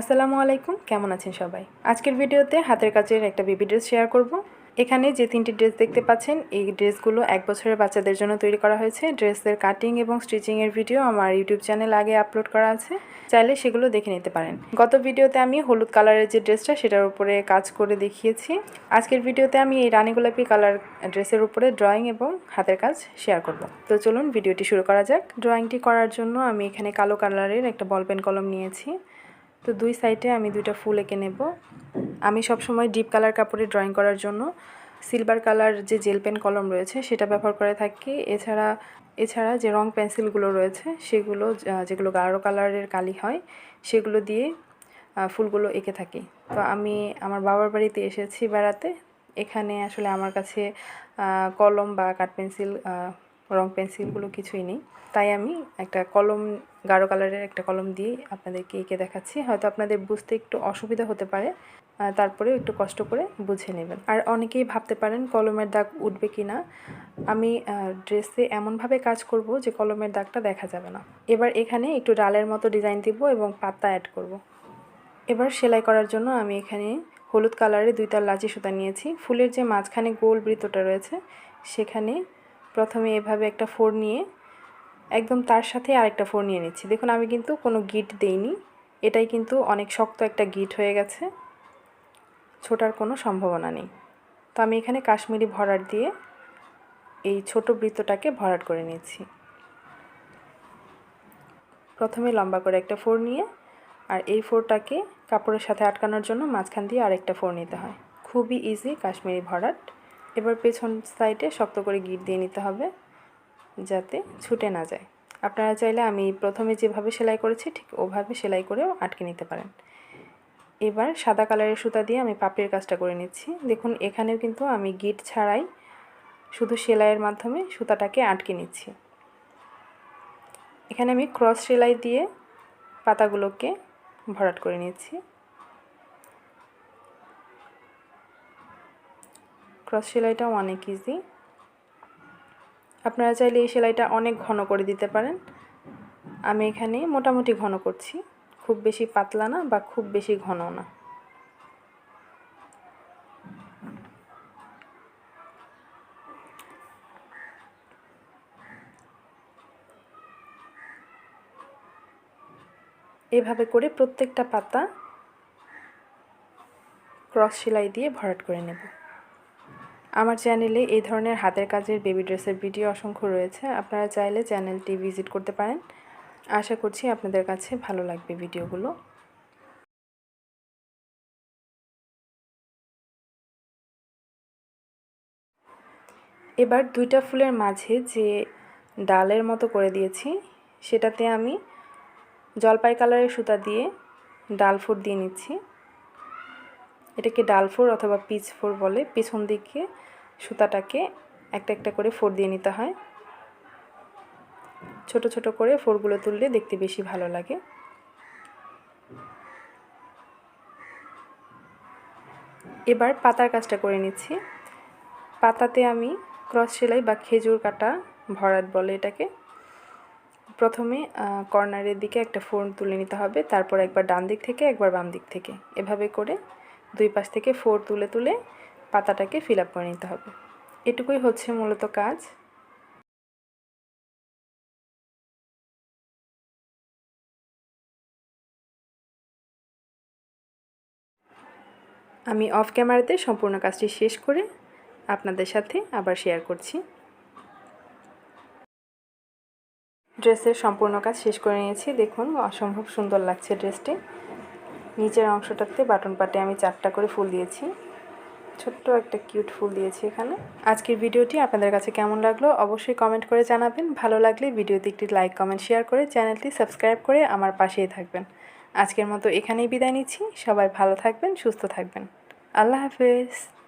আসসালামু আলাইকুম, কেমন আছেন সবাই? আজকের ভিডিওতে হাতের কাজের একটা বেবি ড্রেস শেয়ার করব। এখানে যে তিনটি ড্রেস দেখতে পাচ্ছেন, এই ড্রেসগুলো এক বছরের বাচ্চাদের জন্য তৈরি করা হয়েছে। ড্রেসের কাটিং এবং স্টিচিংয়ের ভিডিও আমার ইউটিউব চ্যানেল আগে আপলোড করা আছে। চাইলে সেগুলো দেখে নিতে পারেন। গত ভিডিওতে আমি হলুদ কালারের যে ড্রেসটা, সেটার উপরে কাজ করে দেখিয়েছি। আজকের ভিডিওতে আমি এই রানী গোলাপি কালার ড্রেসের উপরে ড্রয়িং এবং হাতের কাজ শেয়ার করব। তো চলুন, ভিডিওটি শুরু করা যাক। ড্রয়িংটি করার জন্য আমি এখানে কালো কালারের একটা বল পেন কলম নিয়েছি। তো দুই সাইডে আমি দুইটা ফুল এঁকে নেব। আমি সবসময় ডিপ কালার কাপড়ে ড্রয়িং করার জন্য সিলভার কালার যে জেল পেন কলম রয়েছে সেটা ব্যবহার করে থাকি। এছাড়া এছাড়া যে রং পেন্সিলগুলো রয়েছে সেগুলো যেগুলো গাঢ় কালারের কালি হয়, সেগুলো দিয়ে ফুলগুলো এঁকে থাকি। তো আমি আমার বাবার বাড়িতে এসেছি বেড়াতে। এখানে আসলে আমার কাছে কলম বা কাঠ পেন্সিল রং পেন্সিলগুলো কিছুই নেই। তাই আমি একটা কলম, গাঢ় কালারের একটা কলম দিয়ে আপনাদেরকে এঁকে দেখাচ্ছি। হয়তো আপনাদের বুঝতে একটু অসুবিধা হতে পারে তারপরেও একটু কষ্ট করে বুঝে নেবেন। আর অনেকেই ভাবতে পারেন কলমের দাগ উঠবে কি না। আমি ড্রেসে এমনভাবে কাজ করব যে কলমের দাগটা দেখা যাবে না। এবার এখানে একটু ডালের মতো ডিজাইন দিব এবং পাতা অ্যাড করব। এবার সেলাই করার জন্য আমি এখানে হলুদ কালারের দুই তার লাচি সুতা নিয়েছি। ফুলের যে মাঝখানে গোল বৃত্তটা রয়েছে, সেখানে প্রথমে এভাবে একটা ফোর নিয়ে একদম তার সাথে আরেকটা ফোর নিয়ে নিচ্ছি। দেখুন, আমি কিন্তু কোনো গিট দেইনি। এটাই কিন্তু অনেক শক্ত একটা গিট হয়ে গেছে। ছোটার কোনো সম্ভাবনা নেই। তো আমি এখানে কাশ্মীরি ভরাট দিয়ে এই ছোট বৃত্তটাকে ভরাট করে নিয়েছি প্রথমে লম্বা করে একটা ফোর নিয়ে আর এই ফোরটাকে কাপড়ের সাথে আটকানোর জন্য মাঝখান দিয়ে আরেকটা ফোর নিতে হয়। খুবই ইজি কাশ্মীরি ভরাট। এবার পেছন সাইডে শক্ত করে গিট দিয়ে নিতে হবে, যাতে ছুটে না যায়। আপনারা চাইলে আমি প্রথমে যেভাবে সেলাই করেছি, ঠিক ওভাবে সেলাই করেও আটকে নিতে পারেন। এবার সাদা কালারের সুতা দিয়ে আমি পাপড়ির কাজটা করে নিচ্ছি। দেখুন, এখানেও কিন্তু আমি গিট ছাড়াই শুধু সেলাইয়ের মাধ্যমে সুতাটাকে আটকে নিচ্ছি। এখানে আমি ক্রস সেলাই দিয়ে পাতাগুলোকে ভরাট করে নিচ্ছি। ক্রস সেলাইটাও অনেক ইজি আপনারা চাইলে এই সেলাইটা অনেক ঘন করে দিতে পারেন। আমি এখানে মোটামুটি ঘন করছি। খুব বেশি পাতলা না বা খুব বেশি ঘন না। এভাবে করে প্রত্যেকটা পাতা ক্রস সেলাই দিয়ে ভরাট করে নেব। আমার চ্যানেলে এই ধরনের হাতের কাজের বেবি ড্রেসের ভিডিও অসংখ্য রয়েছে। আপনারা চাইলে চ্যানেলটি ভিজিট করতে পারেন। আশা করছি আপনাদের কাছে ভালো লাগবে ভিডিওগুলো এবার দুইটা ফুলের মাঝে যে ডালের মতো করে দিয়েছি, সেটাতে আমি জলপাই কালারের সুতা দিয়ে ডাল ফুট দিয়ে নিচ্ছি। এটাকে ডাল ফোর অথবা পিচ ফোর বলে, পিছন দিকে সুতাটাকে একটা একটা করে ফোর দিয়ে নিতে হয়। ছোট ছোট করে ফোরগুলো তুললে দেখতে বেশি ভালো লাগে। এবার পাতার কাজটা করে নিচ্ছি। পাতাতে আমি ক্রস সেলাই বা খেজুর কাটা ভরাট বলে এটাকে। প্রথমে কর্নারের দিকে একটা ফোর তুলে নিতে হবে, তারপর একবার ডান দিক থেকে, একবার বাম দিক থেকে। এভাবে করে দুই পাশ থেকে ফোর তুলে তুলে পাতাটাকে ফিল করে নিতে হবে। এটুকুই হচ্ছে মূলত কাজ। আমি অফ ক্যামেরাতে সম্পূর্ণ কাজটি শেষ করে আপনাদের সাথে আবার শেয়ার করছি। ড্রেসের সম্পূর্ণ কাজ শেষ করে নিয়েছি। দেখুন, অসম্ভব সুন্দর লাগছে ড্রেসটি। নিচের অংশটাতে বাটন পাটে আমি চারটা করে ফুল দিয়েছি। ছোট্ট একটা কিউট ফুল দিয়েছি এখানে। আজকের ভিডিওটি আপনাদের কাছে কেমন লাগল অবশ্যই কমেন্ট করে জানাবেন। ভালো লাগলে ভিডিওতে একটি লাইক, কমেন্ট, শেয়ার করে চ্যানেলটি সাবস্ক্রাইব করে আমার পাশেই থাকবেন। আজকের মতো এখানেই বিদায় নিচ্ছি। সবাই ভালো থাকবেন, সুস্থ থাকবেন। আল্লাহ হাফেজ।